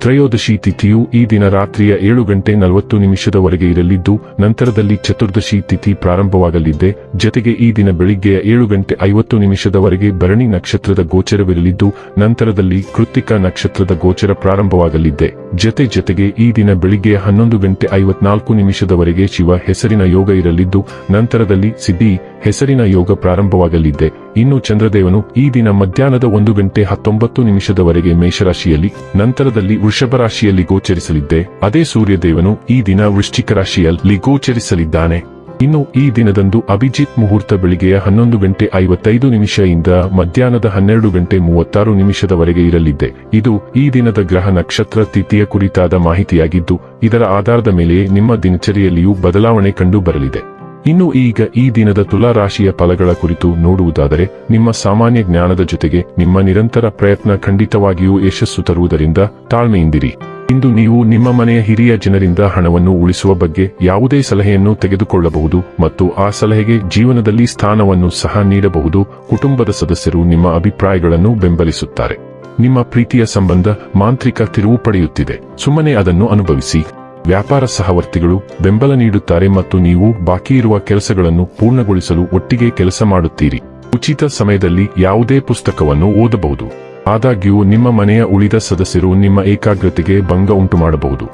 ತ್ರಯೋದಶಿ ತಿಥಿಯು ಈ ದಿನ ರಾತ್ರಿಯ ಏಳು ಗಂಟೆ ನಲವತ್ತು ನಿಮಿಷದವರೆಗೆ ಇರಲಿದ್ದು, ನಂತರದಲ್ಲಿ ಚತುರ್ದಶಿ ತಿಥಿ ಪ್ರಾರಂಭವಾಗಲಿದೆ. ಜತೆಗೆ ಈ ದಿನ ಬೆಳಿಗ್ಗೆಯ ಏಳು ಗಂಟೆ ಐವತ್ತು ನಿಮಿಷದವರೆಗೆ ಭರಣಿ ನಕ್ಷತ್ರದ ಗೋಚರವಿರಲಿದ್ದು, ನಂತರದಲ್ಲಿ ಕೃತಿಕ ನಕ್ಷತ್ರದ ಗೋಚರ ಪ್ರಾರಂಭವಾಗಲಿದೆ. ಜತೆ ಜತೆಗೆ ಈ ದಿನ ಬೆಳಿಗ್ಗೆ ಹನ್ನೊಂದು ಗಂಟೆ ಐವತ್ನಾಲ್ಕು ನಿಮಿಷದವರೆಗೆ ಶಿವ ಹೆಸರಿನ ಯೋಗ ಇರಲಿದ್ದು, ನಂತರದಲ್ಲಿ ಸಿದ್ಧಿ ಹೆಸರಿನ ಯೋಗ ಪ್ರಾರಂಭವಾಗಲಿದೆ. ಇನ್ನು ಚಂದ್ರದೇವನು ಈ ದಿನ ಮಧ್ಯಾಹ್ನದ ಒಂದು ಗಂಟೆ ಹತ್ತೊಂಬತ್ತು ನಿಮಿಷದವರೆಗೆ ಮೇಷರಾಶಿಯಲ್ಲಿ, ನಂತರದಲ್ಲಿ ವೃಷಭ ರಾಶಿಯಲ್ಲಿ ಗೋಚರಿಸಲಿದ್ದೆ, ಅದೇ ಸೂರ್ಯದೇವನು ಈ ದಿನ ವೃಶ್ಚಿಕ ರಾಶಿಯಲ್ಲಿ ಗೋಚರಿಸಲಿದ್ದಾನೆ. ಇನ್ನು ಈ ದಿನದಂದು ಅಭಿಜಿತ್ ಮುಹೂರ್ತ ಬೆಳಿಗ್ಗೆಯ ಹನ್ನೊಂದು ಗಂಟೆ ಐವತ್ತೈದು ಇಂದ ಮಧ್ಯಾಹ್ನದ ಹನ್ನೆರಡು ಗಂಟೆ ಮೂವತ್ತಾರು ನಿಮಿಷದವರೆಗೆ ಇರಲಿದೆ ಇದು ಈ ದಿನದ ಗ್ರಹ ನಕ್ಷತ್ರ ತಿಥಿಯ ಕುರಿತಾದ ಮಾಹಿತಿಯಾಗಿದ್ದು, ಇದರ ಆಧಾರದ ಮೇಲೆ ನಿಮ್ಮ ದಿನಚರಿಯಲ್ಲಿಯೂ ಬದಲಾವಣೆ ಕಂಡು ಬರಲಿದೆ. ಇನ್ನು ಈಗ ಈ ದಿನದ ತುಲಾ ರಾಶಿಯ ಫಲಗಳ ಕುರಿತು ನೋಡುವುದಾದರೆ, ನಿಮ್ಮ ಸಾಮಾನ್ಯ ಜ್ಞಾನದ ಜೊತೆಗೆ ನಿಮ್ಮ ನಿರಂತರ ಪ್ರಯತ್ನ ಖಂಡಿತವಾಗಿಯೂ ಯಶಸ್ಸು ತರುವುದರಿಂದ ತಾಳ್ಮೆಯಿಂದಿರಿ. ಇಂದು ನೀವು ನಿಮ್ಮ ಮನೆಯ ಹಿರಿಯ ಜನರಿಂದ ಹಣವನ್ನು ಉಳಿಸುವ ಬಗ್ಗೆ ಯಾವುದೇ ಸಲಹೆಯನ್ನು ತೆಗೆದುಕೊಳ್ಳಬಹುದು ಮತ್ತು ಆ ಸಲಹೆಗೆ ಜೀವನದಲ್ಲಿ ಸ್ಥಾನವನ್ನು ಸಹ ನೀಡಬಹುದು, ಕುಟುಂಬದ ಸದಸ್ಯರು ನಿಮ್ಮ ಅಭಿಪ್ರಾಯಗಳನ್ನು ಬೆಂಬಲಿಸುತ್ತಾರೆ. ನಿಮ್ಮ ಪ್ರೀತಿಯ ಸಂಬಂಧ ಮಾಂತ್ರಿಕ ತಿರುವು ಪಡೆಯುತ್ತಿದೆ. ಸುಮ್ಮನೆ ಅದನ್ನು ಅನುಭವಿಸಿ. ವ್ಯಾಪಾರ ಸಹವರ್ತಿಗಳು ಬೆಂಬಲ ನೀಡುತ್ತಾರೆ ಮತ್ತು ನೀವು ಬಾಕಿ ಇರುವ ಕೆಲಸಗಳನ್ನು ಪೂರ್ಣಗೊಳಿಸಲು ಒಟ್ಟಿಗೆ ಕೆಲಸ ಮಾಡುತ್ತೀರಿ. ಉಚಿತ ಸಮಯದಲ್ಲಿ ಯಾವುದೇ ಪುಸ್ತಕವನ್ನು ಓದಬಹುದು. ಆದಾಗ್ಯೂ, ನಿಮ್ಮ ಮನೆಯ ಉಳಿದ ಸದಸ್ಯರು ನಿಮ್ಮ ಏಕಾಗ್ರತೆಗೆ ಭಂಗ ಉಂಟುಮಾಡಬಹುದು.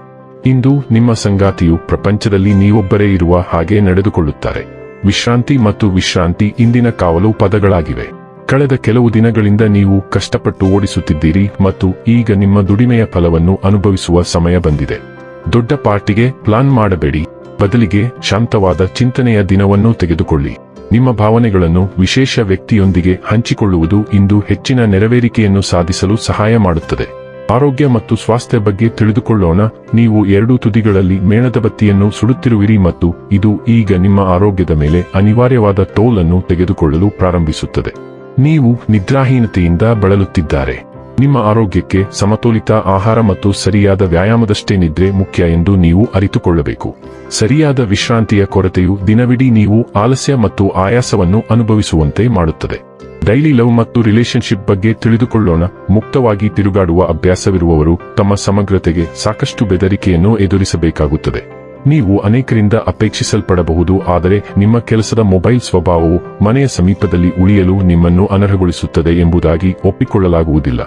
ಇಂದು, ನಿಮ್ಮ ಸಂಗಾತಿಯು ಪ್ರಪಂಚದಲ್ಲಿ ನೀವೊಬ್ಬರೇ ಇರುವ ಹಾಗೆ ನಡೆದುಕೊಳ್ಳುತ್ತಾರೆ. ವಿಶ್ರಾಂತಿ ಮತ್ತು ವಿಶ್ರಾಂತಿ ಇಂದಿನ ಕಾವಲು ಪದಗಳಾಗಿವೆ. ಕಳೆದ ಕೆಲವು ದಿನಗಳಿಂದ ನೀವು ಕಷ್ಟಪಟ್ಟು ಓಡಿಸುತ್ತಿದ್ದೀರಿ ಮತ್ತು ಈಗ ನಿಮ್ಮ ದುಡಿಮೆಯ ಫಲವನ್ನು ಅನುಭವಿಸುವ ಸಮಯ ಬಂದಿದೆ. ದೊಡ್ಡ ಪಾರ್ಟಿಗೆ ಪ್ಲಾನ್ ಮಾಡಬೇಡಿ. ಬದಲಿಗೆ ಶಾಂತವಾದ ಚಿಂತನೆಯ ದಿನವನ್ನು ತೆಗೆದುಕೊಳ್ಳಿ. ನಿಮ್ಮ ಭಾವನೆಗಳನ್ನು ವಿಶೇಷ ವ್ಯಕ್ತಿಯೊಂದಿಗೆ ಹಂಚಿಕೊಳ್ಳುವುದು ಇಂದು ಹೆಚ್ಚಿನ ನೆರವೇರಿಕೆಯನ್ನು ಸಾಧಿಸಲು ಸಹಾಯ ಮಾಡುತ್ತದೆ. ಆರೋಗ್ಯ ಮತ್ತು ಸ್ವಾಸ್ಥ್ಯ ಬಗ್ಗೆ ತಿಳಿದುಕೊಳ್ಳೋಣ. ನೀವು ಎರಡೂ ತುದಿಗಳಲ್ಲಿ ಮೇಣದ ಬತ್ತಿಯನ್ನು ಸುಡುತ್ತಿರುವಿರಿ ಮತ್ತು ಇದು ಈಗ ನಿಮ್ಮ ಆರೋಗ್ಯದ ಮೇಲೆ ಅನಿವಾರ್ಯವಾದ ಟೋಲ್ ಅನ್ನು ತೆಗೆದುಕೊಳ್ಳಲು ಪ್ರಾರಂಭಿಸುತ್ತದೆ. ನೀವು ನಿದ್ರಾಹೀನತೆಯಿಂದ ಬಳಲುತ್ತಿದ್ದಾರೆ. ನಿಮ್ಮ ಆರೋಗ್ಯಕ್ಕೆ ಸಮತೋಲಿತ ಆಹಾರ ಮತ್ತು ಸರಿಯಾದ ವ್ಯಾಯಾಮದಷ್ಟೇ ನಿದ್ರೆ ಮುಖ್ಯ ಎಂದು ನೀವು ಅರಿತುಕೊಳ್ಳಬೇಕು. ಸರಿಯಾದ ವಿಶ್ರಾಂತಿಯ ಕೊರತೆಯು ದಿನವಿಡೀ ನೀವು ಆಲಸ್ಯ ಮತ್ತು ಆಯಾಸವನ್ನು ಅನುಭವಿಸುವಂತೆ ಮಾಡುತ್ತದೆ. ಡೈಲಿ ಲವ್ ಮತ್ತು ರಿಲೇಶನ್ಶಿಪ್ ಬಗ್ಗೆ ತಿಳಿದುಕೊಳ್ಳೋಣ. ಮುಕ್ತವಾಗಿ ತಿರುಗಾಡುವ ಅಭ್ಯಾಸವಿರುವವರು ತಮ್ಮ ಸಮಗ್ರತೆಗೆ ಸಾಕಷ್ಟು ಬೆದರಿಕೆಯನ್ನು ಎದುರಿಸಬೇಕಾಗುತ್ತದೆ. ನೀವು ಅನೇಕರಿಂದ ಅಪೇಕ್ಷಿಸಲ್ಪಡಬಹುದು, ಆದರೆ ನಿಮ್ಮ ಕೆಲಸದ ಮೊಬೈಲ್ ಸ್ವಭಾವವು ಮನೆಯ ಸಮೀಪದಲ್ಲಿ ಉಳಿಯಲು ನಿಮ್ಮನ್ನು ಅನರ್ಹಗೊಳಿಸುತ್ತದೆ ಎಂಬುದಾಗಿ ಒಪ್ಪಿಕೊಳ್ಳಲಾಗುವುದಿಲ್ಲ.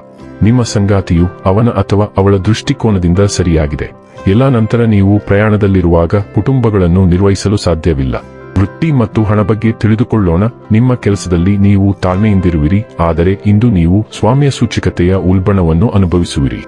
ನಿಮ್ಮ ಸಂಗಾತಿಯು ಅವನ ಅಥವಾ ಅವಳ ದೃಷ್ಟಿಕೋನದಿಂದ ಸರಿಯಾಗಿದೆ. ಎಲ್ಲ ನಂತರ ನೀವು ಪ್ರಯಾಣದಲ್ಲಿರುವಾಗ ಕುಟುಂಬಗಳನ್ನು ನಿರ್ವಹಿಸಲು ಸಾಧ್ಯವಿಲ್ಲ. ವೃತ್ತಿ ಮತ್ತು ಹಣ ಬಗ್ಗೆ ತಿಳಿದುಕೊಳ್ಳೋಣ. ನಿಮ್ಮ ಕೆಲಸದಲ್ಲಿ ನೀವು ತಾಳ್ಮೆಯಿಂದಿರುವಿರಿ, ಆದರೆ ಇಂದು ನೀವು ಸ್ವಾಮ್ಯ ಸೂಚಕತೆಯ ಉಲ್ಬಣವನ್ನು ಅನುಭವಿಸುವಿರಿ.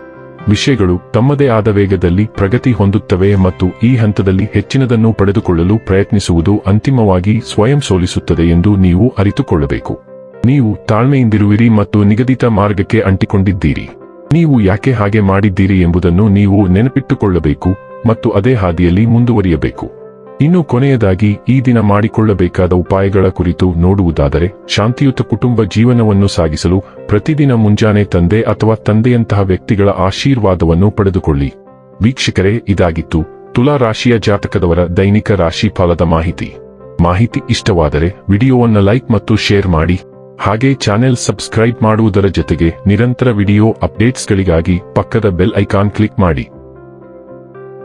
ವಿಷಯಗಳು ತಮ್ಮದೇ ಆದ ವೇಗದಲ್ಲಿ ಪ್ರಗತಿ ಹೊಂದುತ್ತವೆ ಮತ್ತು ಈ ಹಂತದಲ್ಲಿ ಹೆಚ್ಚಿನದನ್ನು ಪಡೆದುಕೊಳ್ಳಲು ಪ್ರಯತ್ನಿಸುವುದು ಅಂತಿಮವಾಗಿ ಸ್ವಯಂ ಸೋಲಿಸುತ್ತದೆ ಎಂದು ನೀವು ಅರಿತುಕೊಳ್ಳಬೇಕು. ನೀವು ತಾಳ್ಮೆಯಿಂದಿರುವಿರಿ ಮತ್ತು ನಿಗದಿತ ಮಾರ್ಗಕ್ಕೆ ಅಂಟಿಕೊಂಡಿದ್ದೀರಿ. ನೀವು ಯಾಕೆ ಹಾಗೆ ಮಾಡಿದ್ದೀರಿ ಎಂಬುದನ್ನು ನೀವು ನೆನಪಿಟ್ಟುಕೊಳ್ಳಬೇಕು ಮತ್ತು ಅದೇ ಹಾದಿಯಲ್ಲಿ ಮುಂದುವರಿಯಬೇಕು. ಇನ್ನು ಕೊನೆಯದಾಗಿ ಈ ದಿನ ಮಾಡಿಕೊಳ್ಳಬೇಕಾದ ಉಪಾಯಗಳ ಕುರಿತು ನೋಡುವುದಾದರೆ, ಶಾಂತಿಯುತ ಕುಟುಂಬ ಜೀವನವನ್ನು ಸಾಗಿಸಲು ಪ್ರತಿದಿನ ಮುಂಜಾನೆ ತಂದೆ ಅಥವಾ ತಂದೆಯಂತಹ ವ್ಯಕ್ತಿಗಳ ಆಶೀರ್ವಾದವನ್ನು ಪಡೆದುಕೊಳ್ಳಿ. ವೀಕ್ಷಕರೇ, ಇದಾಗಿತ್ತು ತುಲಾ ರಾಶಿಯ ಜಾತಕದವರ ದೈನಿಕ ರಾಶಿ ಫಲದ ಮಾಹಿತಿ. ಮಾಹಿತಿ ಇಷ್ಟವಾದರೆ ವಿಡಿಯೋವನ್ನು ಲೈಕ್ ಮತ್ತು ಶೇರ್ ಮಾಡಿ. ಹಾಗೆ ಚಾನೆಲ್ ಸಬ್ಸ್ಕ್ರೈಬ್ ಮಾಡುವುದರ ಜೊತೆಗೆ ನಿರಂತರ ವಿಡಿಯೋ ಅಪ್ಡೇಟ್ಸ್ಗಳಿಗಾಗಿ ಪಕ್ಕದ ಬೆಲ್ ಐಕಾನ್ ಕ್ಲಿಕ್ ಮಾಡಿ.